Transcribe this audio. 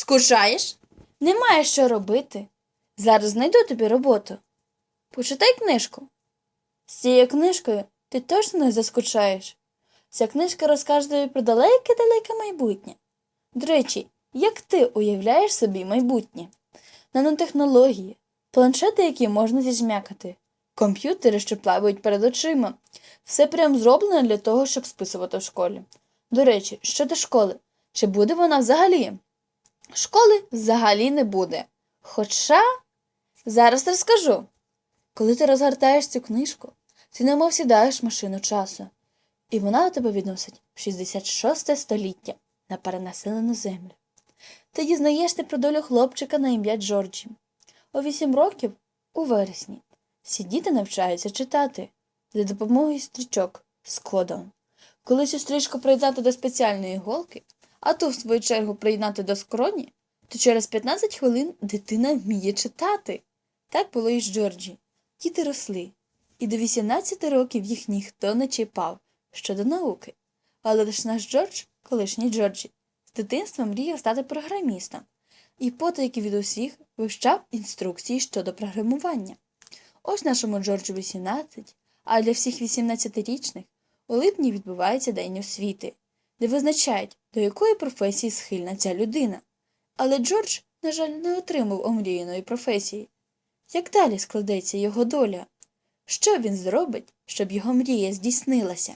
Скучаєш? Немає що робити. Зараз знайду тобі роботу. Почитай книжку. З цією книжкою ти точно не заскучаєш. Ця книжка розкаже тобі про далеке-далеке майбутнє. До речі, як ти уявляєш собі майбутнє? Нанотехнології, планшети, які можна зіжмякати, комп'ютери, що плавають перед очима. Все прям зроблено для того, щоб списувати в школі. До речі, щодо школи, чи буде вона взагалі? Школи взагалі не буде. Хоча зараз розкажу. Коли ти розгортаєш цю книжку, ти немов сідаєш машину часу, і вона до тебе відносить в 66 століття на перенаселену землю. Ти дізнаєшся про долю хлопчика на ім'я Джорджі. У вісім років, у вересні, всі діти навчаються читати за допомогою стрічок з кодом. Коли цю стрічку приєднати до спеціальної голки, а ту, в свою чергу, приєднати до скроні, то через 15 хвилин дитина вміє читати. Так було і з Джорджі. Діти росли, і до 18 років їх ніхто не чіпав щодо науки. Але лише наш Джордж, колишній Джорджі, з дитинства мріяв стати програмістом і потайки від усіх вивчав інструкції щодо програмування. Ось нашому Джорджу 18, а для всіх 18-річних у липні відбувається День освіти, де визначають, до якої професії схильна ця людина. Але Джордж, на жаль, не отримав омріяної професії. Як далі складеться його доля? Що він зробить, щоб його мрія здійснилася?